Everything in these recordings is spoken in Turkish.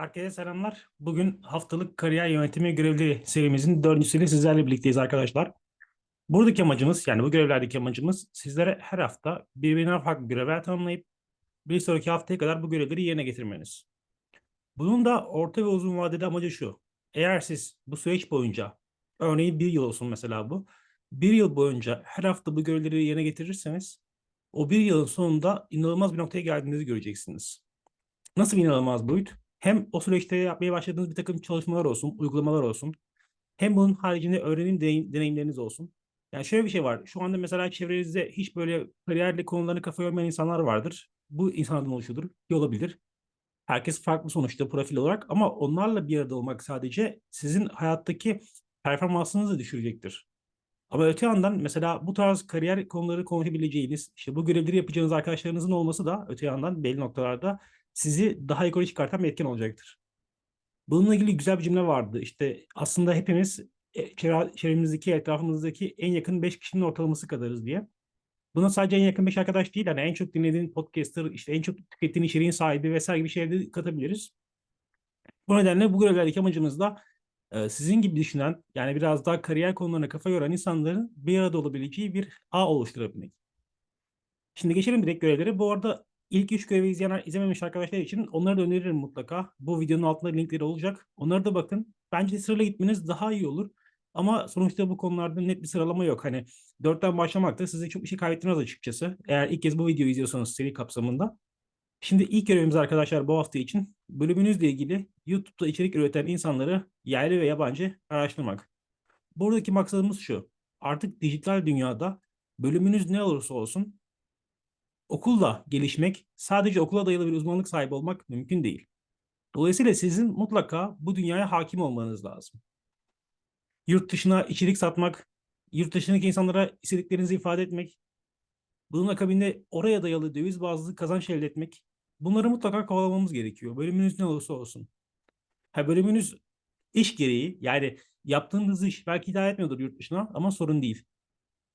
Herkese selamlar. Bugün haftalık kariyer yönetimi görevli serimizin dördüncüsüyle sizlerle birlikteyiz arkadaşlar. Buradaki amacımız yani bu görevlerdeki amacımız sizlere her hafta birbirinden farklı görevler tanımlayıp bir sonraki haftaya kadar bu görevleri yerine getirmeniz. Bunun da orta ve uzun vadede amacı şu. Eğer siz bu süreç boyunca örneğin bir yıl olsun mesela bu. Bir yıl boyunca her hafta bu görevleri yerine getirirseniz o bir yılın sonunda inanılmaz bir noktaya geldiğinizi göreceksiniz. Nasıl bir inanılmaz boyut? Hem o süreçte yapmaya başladığınız bir takım çalışmalar olsun, uygulamalar olsun. Hem bunun haricinde öğrenim deneyim- deneyimleriniz olsun. Yani şöyle bir şey var. Şu anda mesela çevrenizde hiç böyle kariyerle konularını kafa yormayan insanlar vardır. Bu insanlardan oluşuyordur. İyi olabilir. Herkes farklı sonuçta profil olarak ama onlarla bir arada olmak sadece sizin hayattaki performansınızı düşürecektir. Ama öte yandan mesela bu tarz kariyer konuları konuşabileceğiniz, işte bu görevleri yapacağınız arkadaşlarınızın olması da öte yandan belli noktalarda sizi daha yukarı çıkartan bir etken olacaktır. Bununla ilgili güzel bir cümle vardı. İşte aslında hepimiz e, çevre- çevremizdeki, etrafımızdaki en yakın 5 kişinin ortalaması kadarız diye. Buna sadece en yakın 5 arkadaş değil, hani en çok dinlediğin podcaster, işte en çok tükettiğin içeriğin sahibi vesaire gibi şeyleri de katabiliriz. Bu nedenle bu görevlerdeki amacımız da e, sizin gibi düşünen, yani biraz daha kariyer konularına kafa yoran insanların bir arada olabileceği bir ağ oluşturabilmek. Şimdi geçelim direkt görevlere. Bu arada ilk üç görevi izleyen, izlememiş arkadaşlar için onları da öneririm mutlaka. Bu videonun altında linkleri olacak. Onları da bakın. Bence sırayla gitmeniz daha iyi olur. Ama sonuçta bu konularda net bir sıralama yok. Hani dörtten başlamak da size çok bir şey kaybettirmez açıkçası. Eğer ilk kez bu videoyu izliyorsanız seri kapsamında. Şimdi ilk görevimiz arkadaşlar bu hafta için bölümünüzle ilgili YouTube'da içerik üreten insanları yerli ve yabancı araştırmak. Buradaki maksadımız şu. Artık dijital dünyada bölümünüz ne olursa olsun okulla gelişmek, sadece okula dayalı bir uzmanlık sahibi olmak mümkün değil. Dolayısıyla sizin mutlaka bu dünyaya hakim olmanız lazım. Yurt dışına içerik satmak, yurt dışındaki insanlara istediklerinizi ifade etmek, bunun akabinde oraya dayalı döviz bazlı kazanç elde etmek, bunları mutlaka kovalamamız gerekiyor. Bölümünüz ne olursa olsun. Ha, bölümünüz iş gereği, yani yaptığınız iş belki idare etmiyordur yurt dışına ama sorun değil.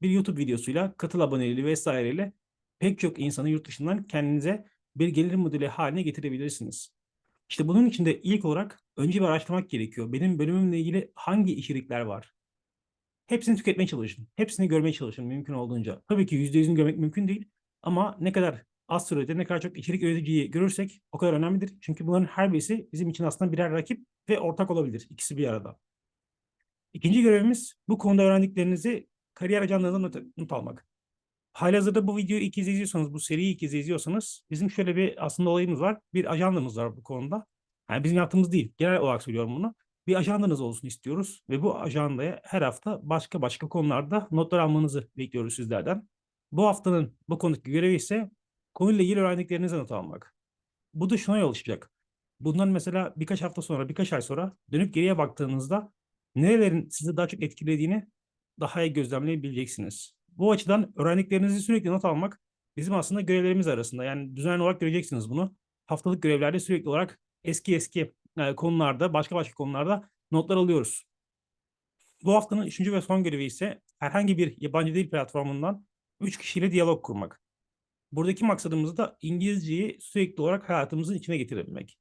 Bir YouTube videosuyla, katıl aboneliği vesaireyle pek çok insanı yurt dışından kendinize bir gelir modeli haline getirebilirsiniz. İşte bunun için de ilk olarak önce bir araştırmak gerekiyor. Benim bölümümle ilgili hangi içerikler var? Hepsini tüketmeye çalışın. Hepsini görmeye çalışın mümkün olduğunca. Tabii ki %100'ünü görmek mümkün değil. Ama ne kadar az sürede ne kadar çok içerik üreticiyi görürsek o kadar önemlidir. Çünkü bunların her birisi bizim için aslında birer rakip ve ortak olabilir. İkisi bir arada. İkinci görevimiz bu konuda öğrendiklerinizi kariyer ajanlarına not, not almak. Halihazırda bu videoyu ilk kez izliyorsanız, bu seriyi ilk kez izliyorsanız bizim şöyle bir aslında olayımız var. Bir ajandamız var bu konuda. Yani bizim yaptığımız değil. Genel olarak söylüyorum bunu. Bir ajandanız olsun istiyoruz ve bu ajandaya her hafta başka başka konularda notlar almanızı bekliyoruz sizlerden. Bu haftanın bu konudaki görevi ise konuyla ilgili öğrendiklerinizi not almak. Bu da şuna yol açacak. Bundan mesela birkaç hafta sonra, birkaç ay sonra dönüp geriye baktığınızda nerelerin sizi daha çok etkilediğini daha iyi gözlemleyebileceksiniz. Bu açıdan öğrendiklerinizi sürekli not almak bizim aslında görevlerimiz arasında. Yani düzenli olarak göreceksiniz bunu. Haftalık görevlerde sürekli olarak eski eski e, konularda, başka başka konularda notlar alıyoruz. Bu haftanın üçüncü ve son görevi ise herhangi bir yabancı dil platformundan üç kişiyle diyalog kurmak. Buradaki maksadımız da İngilizceyi sürekli olarak hayatımızın içine getirebilmek.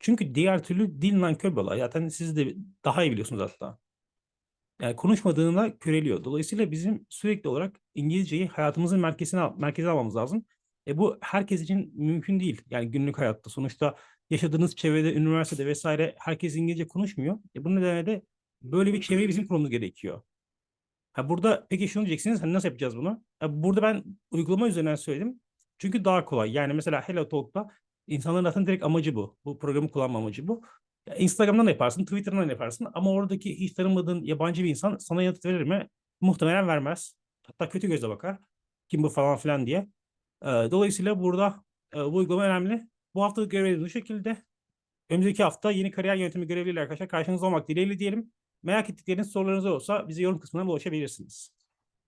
Çünkü diğer türlü dil nankör bir olay. Zaten siz de daha iyi biliyorsunuz hatta yani konuşmadığında köreliyor. Dolayısıyla bizim sürekli olarak İngilizceyi hayatımızın merkezine merkeze almamız lazım. E bu herkes için mümkün değil. Yani günlük hayatta sonuçta yaşadığınız çevrede, üniversitede vesaire herkes İngilizce konuşmuyor. E bu nedenle de böyle bir çevreyi bizim kurmamız gerekiyor. Ha burada peki şunu diyeceksiniz, hani nasıl yapacağız bunu? Ha burada ben uygulama üzerinden söyledim. Çünkü daha kolay. Yani mesela Hello Talk'ta insanların aslında direkt amacı bu. Bu programı kullanma amacı bu. Instagram'dan da yaparsın, Twitter'dan da yaparsın ama oradaki hiç tanımadığın yabancı bir insan sana yanıt verir mi? Muhtemelen vermez. Hatta kötü gözle bakar. Kim bu falan filan diye. Ee, dolayısıyla burada e, bu uygulama önemli. Bu haftalık görevimiz bu şekilde. Önümüzdeki hafta yeni kariyer yönetimi görevliyle arkadaşlar karşınızda olmak dileğiyle diyelim. Merak ettikleriniz sorularınız olsa bize yorum kısmına ulaşabilirsiniz.